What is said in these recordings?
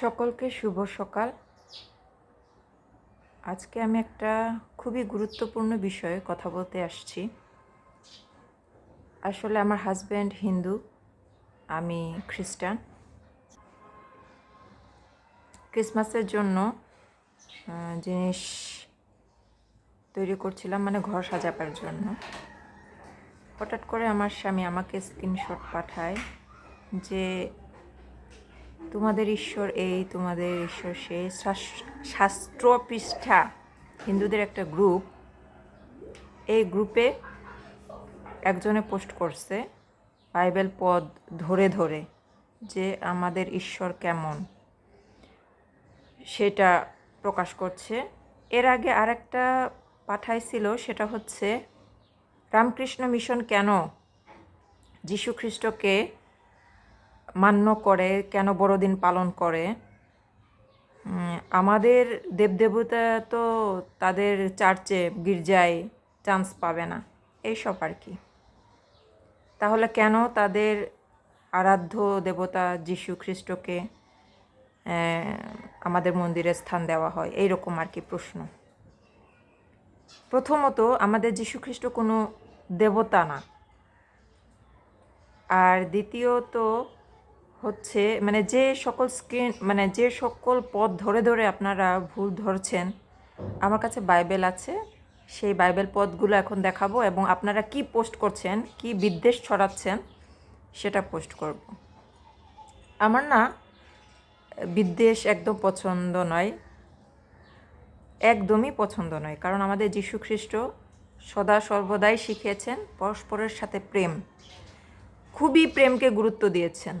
সকলকে শুভ সকাল। আজকে আমি একটা খুবই গুরুত্বপূর্ণ বিষয়ে কথা বলতে আসছি। আসলে আমার হাজব্যান্ড হিন্দু, আমি খ্রিস্টান। ক্রিসমাসের জন্য জিনিস তৈরি করছিলাম মানে ঘর সাজাবার জন্য। হঠাৎ করে আমার স্বামী আমাকে স্ক্রিনশট পাঠায় যে তোমাদের ঈশ্বর এই, তোমাদের ঈশ্বর শাস- শাস্ত্র পৃষ্ঠা হিন্দুদের একটা গ্রুপ এই গ্রুপে একজনে পোস্ট করছে বাইবেল পদ ধরে ধরে যে আমাদের ঈশ্বর কেমন। সেটা প্রকাশ করছে। এর আগে আরেকটা পাঠাইছিল, সেটা হচ্ছে, রামকৃষ্ণ মিশন কেন? যীশু খ্রিস্টকে মান্য করে, কেন বড়দিন পালন করে? আমাদের দেবদেবতা তো তাদের চার্চে গির্জায় চান্স পাবে না, এইসব আর কি। তাহলে কেন তাদের আরাধ্য দেবতা যীশু খ্রিস্টকে আমাদের মন্দিরে স্থান দেওয়া হয়? এইরকম আর কি প্রশ্ন। প্রথমত, আমাদের যীশু খ্রিস্ট কোনো দেবতা না। আর দ্বিতীয়ত হচ্ছে মানে যে সকল স্ক্রিন মানে যে সকল পথ ধরে ধরে আপনারা ভুল ধরছেন, আমার কাছে বাইবেল আছে। সেই বাইবেল পথগুলো এখন দেখাবো এবং আপনারা কি পোস্ট করছেন, কি বিদ্বেষ ছড়াচ্ছেন, সেটা পোস্ট করব। আমার না বিদ্বেষ একদম পছন্দ নয়। একদমই পছন্দ নয়, কারণ আমাদের যীশু খ্রিস্ট সদা সর্বদাই শিখিয়েছেন, পরস্পরের সাথে প্রেম, খুবই প্রেমকে গুরুত্ব দিয়েছেন।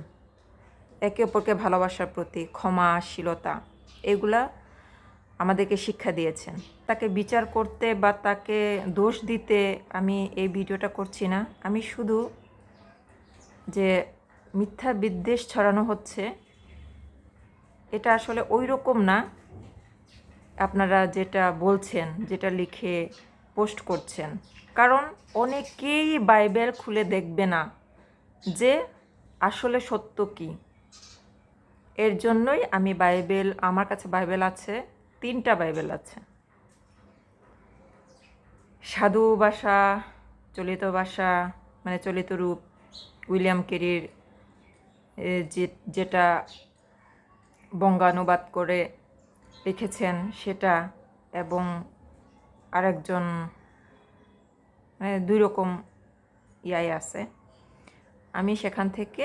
একে অপরকে ভালোবাসার প্রতি ক্ষমাশীলতা, এগুলা আমাদেরকে শিক্ষা দিয়েছেন। তাকে বিচার করতে বা তাকে দোষ দিতে আমি এই ভিডিওটা করছি না। আমি শুধু যে মিথ্যা বিদ্বেষ ছড়ানো হচ্ছে, এটা আসলে ওই রকম না। আপনারা যেটা বলছেন, যেটা লিখে পোস্ট করছেন। কারণ অনেকেই বাইবেল খুলে দেখবে না যে আসলে সত্য কী। এর জন্যই আমি বাইবেল, আমার কাছে বাইবেল আছে, তিনটা বাইবেল আছে। সাধু ভাষা, চলিত ভাষা মানে চলিত রূপ, উইলিয়াম কেরির যে, যেটা বঙ্গানুবাদ করে লিখেছেন সেটা এবং আরেকজন মানে দুই রকম ইয়াই আছে। আমি সেখান থেকে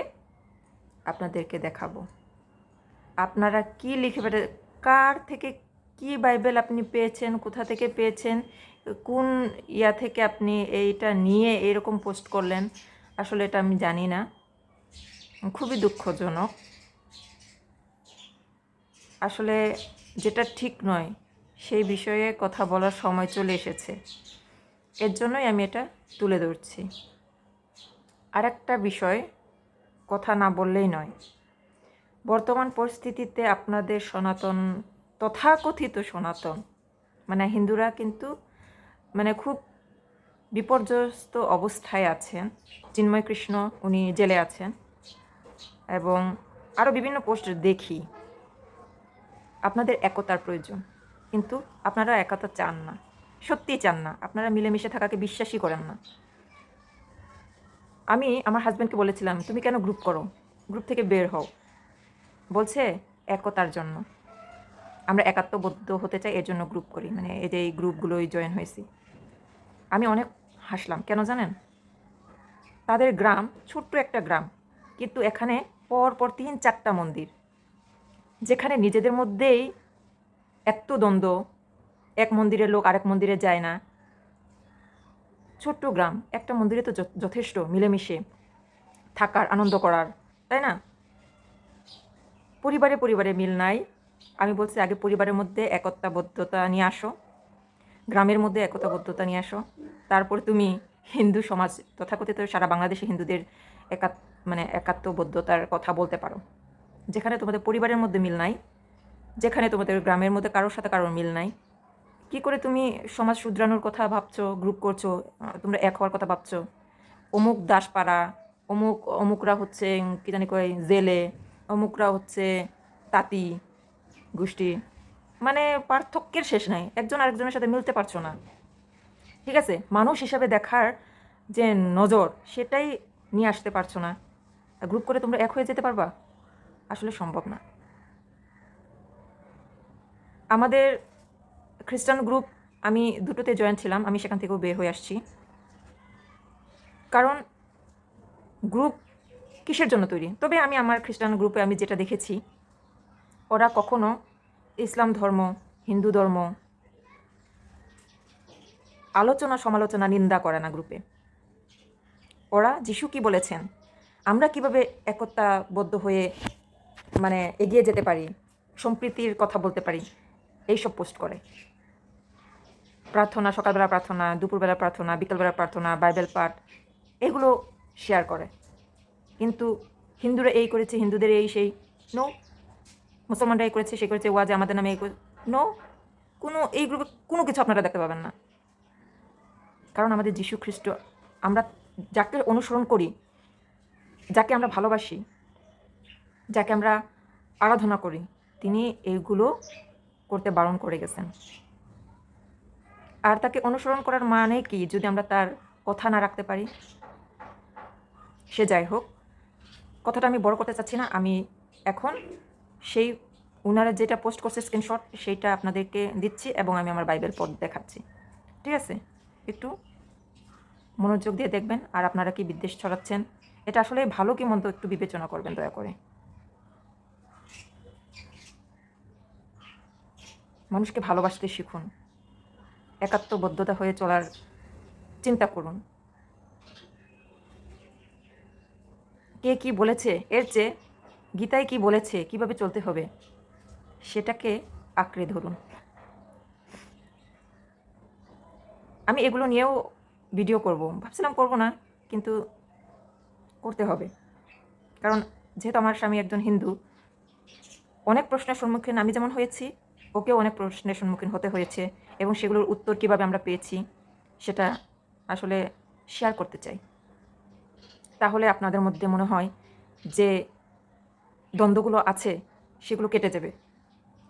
আপনাদেরকে দেখাবো। আপনারা কি লিখে পাঠা কার থেকে কি বাইবেল আপনি পেয়েছেন, কোথা থেকে পেয়েছেন, কোন ইয়া থেকে আপনি এইটা নিয়ে এরকম পোস্ট করলেন, আসলে এটা আমি জানি না। খুবই দুঃখজনক। আসলে যেটা ঠিক নয়, সেই বিষয়ে কথা বলার সময় চলে এসেছে। এর জন্যই আমি এটা তুলে ধরছি। আর একটা বিষয়, কথা না বললেই নয়। বর্তমান পরিস্থিতিতে আপনাদের সনাতন, তথাকথিত সনাতন মানে হিন্দুরা কিন্তু মানে খুব বিপর্যস্ত অবস্থায় আছেন। চিন্ময় কৃষ্ণ উনি জেলে আছেন এবং আরও বিভিন্ন পোস্ট দেখি। আপনাদের একতার প্রয়োজন, কিন্তু আপনারা একতা চান না, সত্যিই চান না, আপনারা মিলেমিশে থাকাকে বিশ্বাসই করেন না। আমি, আমার হাজব্যান্ডকে বলেছিলাম, তুমি কেন গ্রুপ করো? গ্রুপ থেকে বের হও। বলছে একতার জন্য। আমরা একাত্মবদ্ধ হতে চাই, এর জন্য গ্রুপ করি। মানে এই যে এই গ্রুপগুলোই জয়েন হয়েছি। আমি অনেক হাসলাম। কেন জানেন? তাদের গ্রাম, ছোট্ট একটা গ্রাম, কিন্তু এখানে পর পর তিন চারটা মন্দির, যেখানে নিজেদের মধ্যেই এত দ্বন্দ্ব। এক মন্দিরের লোক আরেক মন্দিরে যায় না। ছোট্ট গ্রাম, একটা মন্দিরে তো যথেষ্ট মিলেমিশে থাকার, আনন্দ করার, তাই না? পরিবারে পরিবারে মিল নাই। আমি বলছি, আগে পরিবারের মধ্যে একতাবদ্ধতা নিয়ে আসো। গ্রামের মধ্যে একতাবদ্ধতা নিয়ে আসো। তারপর তুমি হিন্দু সমাজ, তথাকথিত সারা বাংলাদেশে হিন্দুদের একাত মানে একাত্মবদ্ধতার কথা বলতে পারো। যেখানে তোমাদের পরিবারের মধ্যে মিল নাই, যেখানে তোমাদের গ্রামের মধ্যে কারোর সাথে কারোর মিল নাই। কি করে তুমি সমাজ শুধরানোর কথা ভাবছ, গ্রুপ করছ, তোমরা এক হওয়ার কথা ভাবছ? অমুক দাসপাড়া, অমুক, অমুকরা হচ্ছে কি জানি কয়, জেলে। অমুকরা হচ্ছে তাঁতি, গোষ্ঠী। মানে পার্থক্যের শেষ নাই। একজন আরেকজনের সাথে মিলতে পারছ না। ঠিক আছে? মানুষ হিসাবে দেখার যে নজর, সেটাই নিয়ে আসতে পারছ না। গ্রুপ করে তোমরা এক হয়ে যেতে পারবা? আসলে সম্ভব না। আমাদের খ্রিস্টান গ্রুপ আমি দুটোতে জয়েন ছিলাম। আমি সেখান থেকেও বের হয়ে আসছি। কারণ গ্রুপ কিসের জন্য তৈরি? তবে আমি আমার খ্রিস্টান গ্রুপে আমি যেটা দেখেছি, ওরা কখনো ইসলাম ধর্ম, হিন্দু ধর্ম, আলোচনা সমালোচনা নিন্দা করে না গ্রুপে। ওরা যিশু কি বলেছেন, আমরা কীভাবে একতাবদ্ধ হয়ে মানে এগিয়ে যেতে পারি, সম্প্রীতির কথা বলতে পারি, এইসব পোস্ট করে। প্রার্থনা, সকালবেলা প্রার্থনা, দুপুরবেলা প্রার্থনা, বিকালবেলা প্রার্থনা, বাইবেল পাঠ, এগুলো শেয়ার করে। কিন্তু হিন্দুরা এই করেছে, হিন্দুদের এই সেই। নো মুসলমানরা এই করেছে, সে করেছে, ওয়াজে আমাদের নামে এই নো কোনো এই গ্রুপে কোনো কিছু আপনারা দেখতে পাবেন না। কারণ আমাদের যীশু খ্রিস্ট আমরা যাকে অনুসরণ করি, যাকে আমরা ভালোবাসি, যাকে আমরা আরাধনা করি, তিনি এইগুলো করতে বারণ করে গেছেন। আর তাকে অনুসরণ করার মানে কি? যদি আমরা তার কথা না রাখতে পারি, সে যাই হোক কথাটা আমি বড় করতে চাচ্ছি না, আমি এখন সেই ওনারা যেটা পোস্ট করছে স্ক্রিনশট সেইটা আপনাদেরকে দিচ্ছি এবং আমি আমার বাইবেল পদ দেখাচ্ছি। ঠিক আছে? একটু মনোযোগ দিয়ে দেখবেন আর আপনারা কি বিদ্বেষ ছড়াচ্ছেন, এটা আসলে ভালো কি মন্দ একটু বিবেচনা করবেন দয়া করে। মানুষকে ভালোবাসতে শিখুন, একাত্মবদ্ধতা হয়ে চলার চিন্তা করুন। কে কি বলেছে? এর চেয়ে গীতায় কি বলেছে? কীভাবে চলতে হবে? সেটাকে আঁকড়ে ধরুন। আমি এগুলো নিয়েও ভিডিও করব। ভাবছিলাম করব না, কিন্তু করতে হবে। কারণ যেহেতু আমার স্বামী একজন হিন্দু, অনেক প্রশ্নের সম্মুখীন আমি যেমন হয়েছি, ওকেও অনেক প্রশ্নের সম্মুখীন হতে হয়েছে এবং সেগুলোর উত্তর কীভাবে আমরা পেয়েছি, সেটা আসলে শেয়ার করতে চাই। তাহলে আপনাদের মধ্যে মনে হয় যে দ্বন্দ্বগুলো আছে, সেগুলো কেটে যাবে।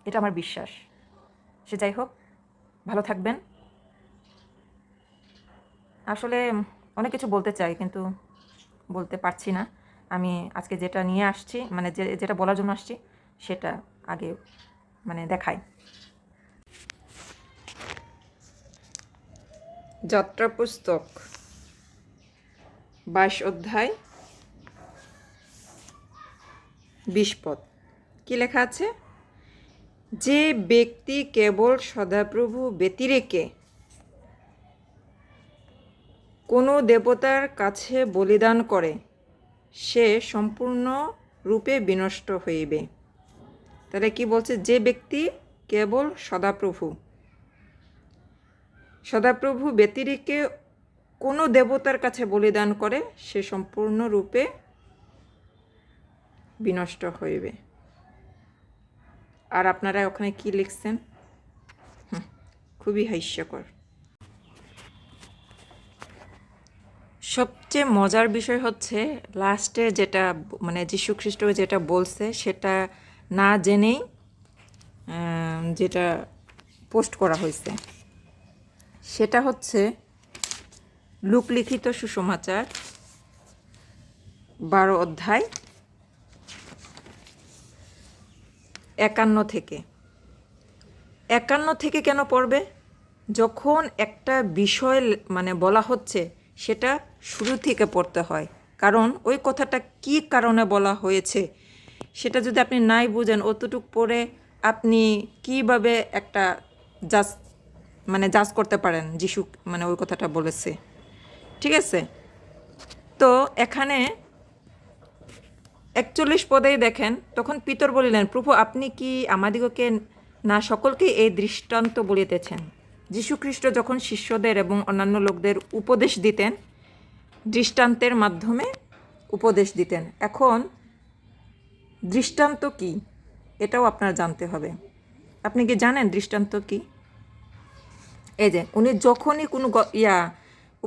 এটা আমার বিশ্বাস। সে যাই হোক, ভালো থাকবেন। আসলে অনেক কিছু বলতে চাই, কিন্তু বলতে পারছি না। আমি আজকে যেটা নিয়ে আসছি মানে যে, যেটা বলার জন্য আসছি, সেটা আগে মানে দেখাই। যাত্রা পুস্তক। বাইশ অধ্যায় বিশ পদ। কী লেখা আছে? যে ব্যক্তি কেবল সদাপ্রভু ব্যতিরেকে কোনো দেবতার কাছে বলিদান করে, সে সম্পূর্ণ রূপে বিনষ্ট হইবে। তাহলে কি বলছে? যে ব্যক্তি কেবল সদাপ্রভু সদাপ্রভু ব্যতিরিকে কোনো দেবতার কাছে বলিদান করে, সে সম্পূর্ণরূপে বিনষ্ট হইবে। আর আপনারা ওখানে কি লিখছেন? খুবই হাস্যকর। সবচেয়ে মজার বিষয় হচ্ছে লাস্টে যেটা মানে যীশু খ্রিস্ট যেটা বলছে, সেটা না জেনেই যেটা পোস্ট করা হয়েছে। সেটা হচ্ছে লোকলিখিত সুসমাচার, বারো অধ্যায়, একান্ন থেকে। একান্ন থেকে কেন পড়বে? যখন একটা বিষয় মানে বলা হচ্ছে, সেটা শুরু থেকে পড়তে হয়। কারণ ওই কথাটা কী কারণে বলা হয়েছে, সেটা যদি আপনি নাই বুঝেন, অতটুক পরে আপনি কীভাবে একটা জাজ মানে জাজ করতে পারেন যিশু মানে ওই কথাটা বলেছে। ঠিক আছে? তো এখানে একচল্লিশ পদেই দেখেন, তখন পিতর বলিলেন, প্রভু, আপনি কি আমাদিগকে না সকলকে এই দৃষ্টান্ত বলিতেছেন? যীশুখ্রিস্ট যখন শিষ্যদের এবং অন্যান্য লোকদের উপদেশ দিতেন, দৃষ্টান্তের মাধ্যমে উপদেশ দিতেন। এখন দৃষ্টান্ত কি? এটাও আপনার জানতে হবে। আপনি কি জানেন দৃষ্টান্ত কি? এই যে, উনি যখনই কোনো ইয়া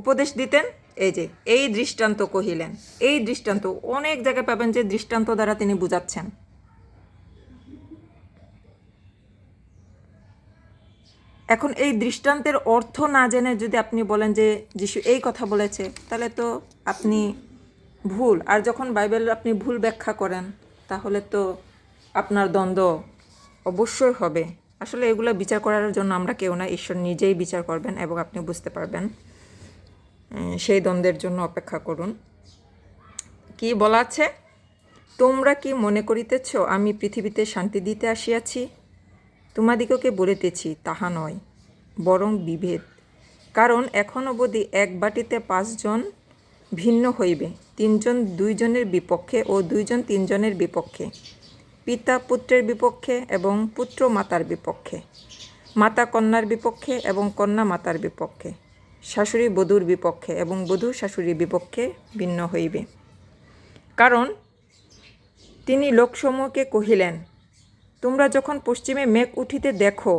উপদেশ দিতেন, এই যে, এই দৃষ্টান্ত কহিলেন। এই দৃষ্টান্ত, অনেক জায়গায় পাবেন যে দৃষ্টান্ত দ্বারা তিনি বুঝাচ্ছেন। এখন এই দৃষ্টান্তের অর্থ না জেনে যদি আপনি বলেন যে যিশু এই কথা বলেছে, তাহলে তো আপনি ভুল। আর যখন বাইবেল আপনি ভুল ব্যাখ্যা করেন, তাহলে তো আপনার দ্বন্দ্ব অবশ্যই হবে। আসলে এগুলো বিচার করার জন্য আমরা কেউ না, ঈশ্বর নিজেই বিচার করবেন এবং আপনি বুঝতে পারবেন। সেই দ্বন্দ্বের জন্য অপেক্ষা করুন। কি বলা আছে? তোমরা কি মনে করিতেছ, আমি পৃথিবীতে শান্তি দিতে আসিয়াছি? তোমাদিগকে বলিতেছি, তাহা নয়, বরং বিভেদ। কারণ এখন অবধি এক বাটিতে পাঁচজন ভিন্ন হইবে, তিনজন দুইজনের বিপক্ষে ও দুইজন তিনজনের বিপক্ষে, পিতা পুত্রের বিপক্ষে এবং পুত্র মাতার বিপক্ষে, মাতা কন্যার বিপক্ষে এবং কন্যা মাতার বিপক্ষে। শাশুড়ি বধূর বিপক্ষে এবং বধূ শাশুড়ির বিপক্ষে ভিন্ন হইবে। কারণ তিনি লোকসমূহকে কহিলেন, তোমরা যখন পশ্চিমে মেঘ উঠিতে দেখো,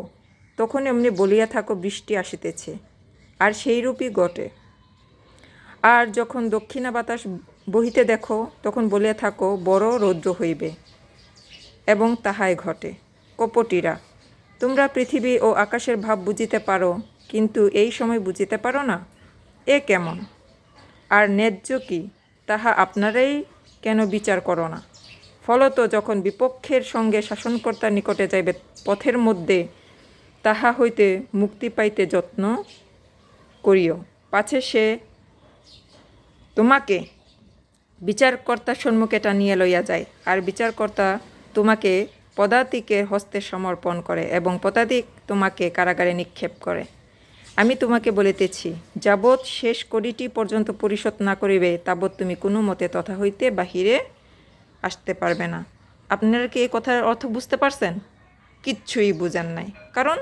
তখন এমনি বলিয়া থাকো বৃষ্টি আসিতেছে, আর সেইরূপই ঘটে। আর যখন দক্ষিণা বাতাস বহিতে দেখো, তখন বলিয়া থাকো, বড় রৌদ্র হইবে এবং তাহাই ঘটে। কপটিরা, তোমরা পৃথিবী ও আকাশের ভাব বুঝিতে পারো কিন্তু এই সময় বুঝিতে পারো না? এ কেমন? আর ন্যায্য কি? তাহা আপনারাই কেন বিচার করো না? ফলত যখন বিপক্ষের সঙ্গে শাসনকর্তার নিকটে যাইবে পথের মধ্যে, তাহা হইতে মুক্তি পাইতে যত্ন করিও। পাছে সে তোমাকে বিচারকর্তার সম্মুখে টানিয়ে লইয়া যায়, আর বিচারকর্তা তোমাকে পদাতিকের হস্তে সমর্পণ করে এবং পদাতিক তোমাকে কারাগারে নিক্ষেপ করে। আমি তোমাকে বলিতেছি, যাবৎ শেষ কড়িটি পর্যন্ত পরিশোধ না করিবে, তাবৎ তুমি কোনো মতে তথা হইতে বাহিরে আসতে পারবে না। আপনারা কি এই কথার অর্থ বুঝতে পারছেন? কিচ্ছুই বুঝেন নাই। কারণ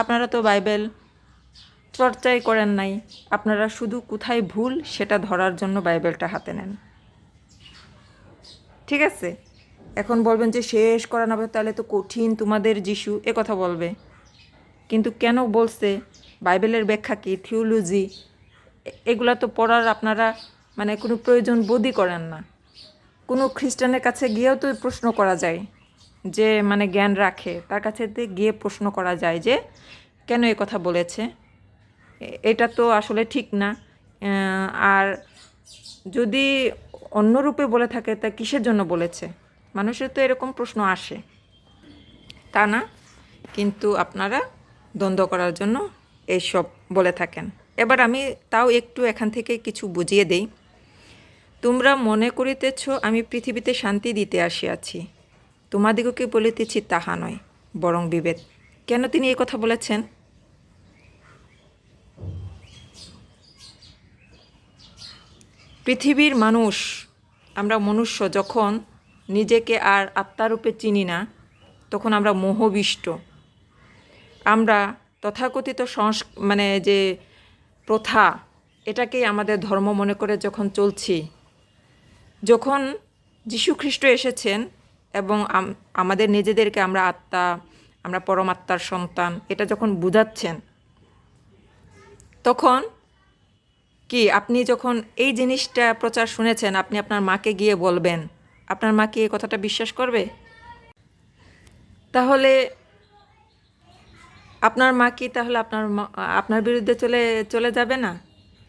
আপনারা তো বাইবেল চর্চাই করেন নাই, আপনারা শুধু কোথায় ভুল সেটা ধরার জন্য বাইবেলটা হাতে নেন। ঠিক আছে? এখন বলবেন যে শেষ করা না তাহলে তো কঠিন, তোমাদের যিশু এ কথা বলবে। কিন্তু কেন বলছে? বাইবেলের ব্যাখ্যা কী? থিওলজি। এগুলা তো পড়ার আপনারা মানে কোনো প্রয়োজন বোধই করেন না। কোনো খ্রিস্টানের কাছে গিয়েও তো প্রশ্ন করা যায় যে মানে জ্ঞান রাখে। তার কাছে গিয়ে প্রশ্ন করা যায় যে, কেন এ কথা বলেছে? এটা তো আসলে ঠিক না। আর যদি অন্য রূপে বলে থাকে, তা কিসের জন্য বলেছে? মানুষের তো এরকম প্রশ্ন আসে। তা না? কিন্তু আপনারা দ্বন্দ্ব করার জন্য এইসব বলে থাকেন। এবার আমি তাও একটু এখান থেকে কিছু বুঝিয়ে দেই। তোমরা মনে করিতেছ আমি পৃথিবীতে শান্তি দিতে আসিয়াছি। তোমাদিগকে বলিতেছি তাহা নয়, বরং বিভেদ কেন তিনি এই কথা বলেছেন? পৃথিবীর মানুষ, আমরা মনুষ্য, যখন নিজেকে আর আত্মারূপে চিনি না, তখন আমরা মোহবিষ্ট। আমরা তথাকথিত সংস মানে যে প্রথা, এটাকেই আমাদের ধর্ম মনে করে যখন চলছি। যখন যীশু খ্রিস্ট এসেছেন এবং আমাদের নিজেদেরকে আমরা আত্মা, আমরা পরমাত্মার সন্তান, এটা যখন বুঝাচ্ছেন, তখন কি আপনি যখন এই জিনিসটা প্রচার শুনেছেন, আপনি আপনার মাকে গিয়ে বলবেন, আপনার মা কি এই কথাটা বিশ্বাস করবে? তাহলে আপনার মা কি তাহলে আপনার আপনার বিরুদ্ধে চলে চলে যাবে না?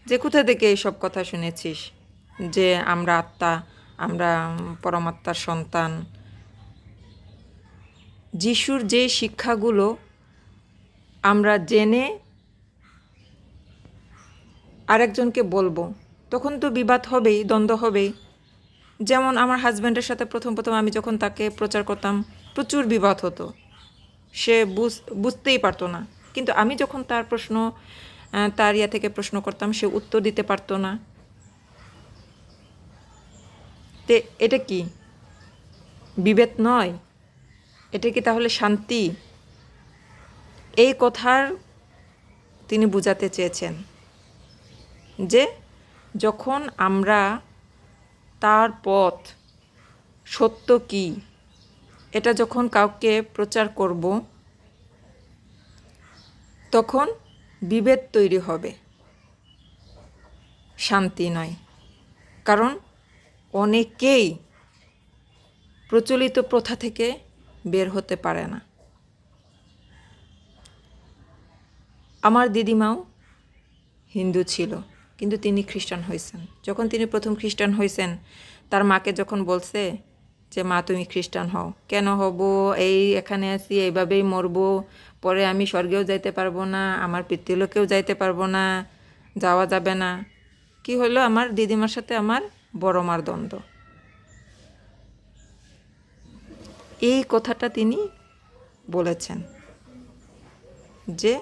যে কোথা থেকে এইসব কথা শুনেছিস? যে আমরা আত্মা, আমরা পরমাত্মার সন্তান। যিশুর যে শিক্ষাগুলো আমরা জেনে আরেকজনকে বলব, তখন তো বিবাদ হবেই, দ্বন্দ্ব হবেই। যেমন আমার হাজব্যান্ডের সাথে প্রথম প্রথম আমি যখন তাকে প্রচার করতাম, প্রচুর বিবাদ হতো। সে বুঝ, বুঝতেই পারতো না। কিন্তু আমি যখন তার প্রশ্ন তার ইয়া থেকে প্রশ্ন করতাম, সে উত্তর দিতে পারতো না। তে, এটা কি? বিভেদ নয়? এটা কি তাহলে শান্তি? এই কথার তিনি বুঝাতে চেয়েছেন যে, যখন আমরা তার পথ, সত্য কি? এটা যখন কাউকে প্রচার করব, তখন বিভেদ তৈরি হবে। শান্তি নয়। কারণ অনেকেই প্রচলিত প্রথা থেকে বের হতে পারে না। আমার দিদিমাও হিন্দু ছিল, কিন্তু তিনি খ্রিস্টান হয়েছেন। যখন তিনি প্রথম খ্রিস্টান হয়েছেন, তার মাকে যখন বলছে যে মা, তুমি খ্রিস্টান হও। কেন হব? এই এখানে আছি, এইভাবেই মরবো। পরে আমি স্বর্গেও যাইতে পারব না, আমার পিতৃলোকেও যাইতে পারব না, যাওয়া যাবে না। কি হলো আমার? দিদিমার সাথে আমার বড় মার দ্বন্দ্ব। এই কথাটা তিনি বলেছেন যে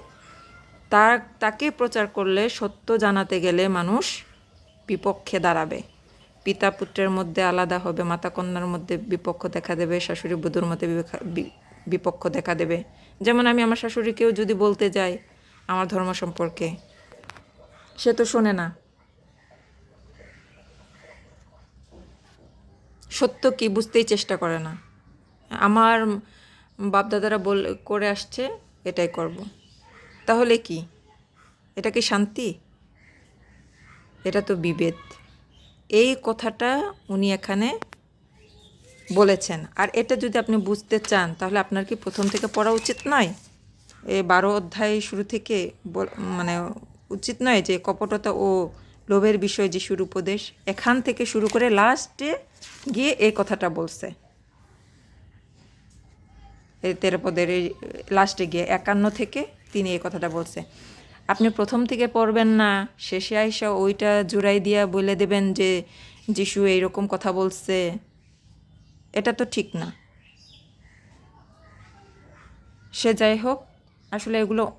তার তাকে প্রচার করলে সত্য জানাতে গেলে মানুষ বিপক্ষে দাঁড়াবে। পিতা পুত্রের মধ্যে আলাদা হবে মাতা কন্যার মধ্যে বিপক্ষ দেখা দেবে, শাশুড়ি বুধুর মধ্যে বিপক্ষ দেখা দেবে। যেমন আমি আমার শাশুড়িকেও যদি বলতে যাই আমার ধর্ম সম্পর্কে, সে তো শোনে না। সত্য কি বুঝতেই চেষ্টা করে না। আমার বাপদাদারা বল করে আসছে, এটাই করব। তাহলে কি? এটা কি শান্তি? এটা তো বিভেদ। এই কথাটা উনি এখানে বলেছেন। আর এটা যদি আপনি বুঝতে চান, তাহলে আপনার কি প্রথম থেকে পড়া উচিত নয়? এই বারো অধ্যায় শুরু থেকে মানে উচিত নয় যে কপটতা ও লোভের বিষয়ে যিশুর উপদেশ এখান থেকে শুরু করে লাস্টে গিয়ে এই কথাটা বলছে। এই তেরো পদের লাস্টে গিয়ে একান্ন থেকে তিনি এই কথাটা বলছে। আপনি প্রথম থেকে পড়বেন না, শেষে আইসা ওইটা জোড়াই দিয়া বলে দেবেন যে, যিশু এইরকম কথা বলছে। এটা তো ঠিক না। সে যাই হোক, আসলে এগুলো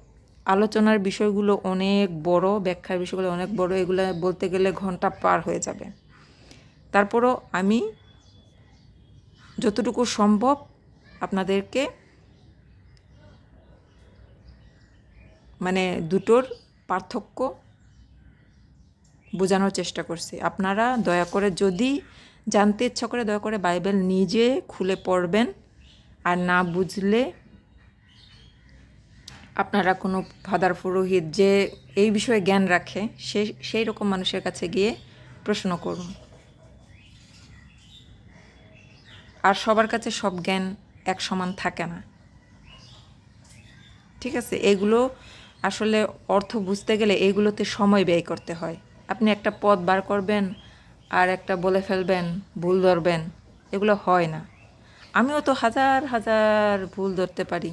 আলোচনার বিষয়গুলো অনেক বড়, ব্যাখ্যার বিষয়গুলো অনেক বড়, এগুলো বলতে গেলে ঘণ্টা পার হয়ে যাবে। তারপরও আমি যতটুকু সম্ভব আপনাদেরকে মানে দুটোর পার্থক্য বোঝানোর চেষ্টা করছি। আপনারা দয়া করে যদি জানতে ইচ্ছা করে দয়া করে বাইবেল নিজে খুলে পড়বেন আর না বুঝলে আপনারা কোনো ফাদার পুরোহিত যে এই বিষয়ে জ্ঞান রাখে, সে সেই রকম মানুষের কাছে গিয়ে প্রশ্ন করুন। আর সবার কাছে সব জ্ঞান এক সমান থাকে না। ঠিক আছে? এগুলো আসলে অর্থ বুঝতে গেলে এগুলোতে সময় ব্যয় করতে হয়। আপনি একটা পথ বার করবেন আর একটা বলে ফেলবেন, ভুল ধরবেন, এগুলো হয় না। আমিও তো হাজার হাজার ভুল ধরতে পারি।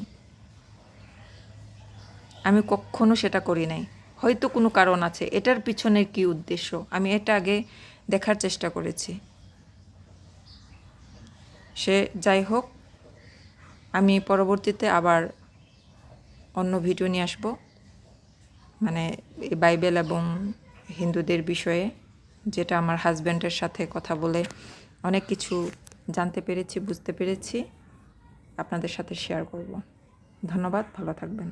আমি কখনো সেটা করি নাই। হয়তো কোনো কারণ আছে, এটার পিছনে কি উদ্দেশ্য? আমি এটা আগে দেখার চেষ্টা করেছি। সে যাই হোক, আমি পরবর্তীতে আবার অন্য ভিডিও নিয়ে আসব। মানে বাইবেল এবং হিন্দুদের বিষয়ে যেটা আমার হাজব্যান্ডের সাথে কথা বলে অনেক কিছু জানতে পেরেছি, বুঝতে পেরেছি। আপনাদের সাথে শেয়ার করব। ধন্যবাদ, ভালো থাকবেন।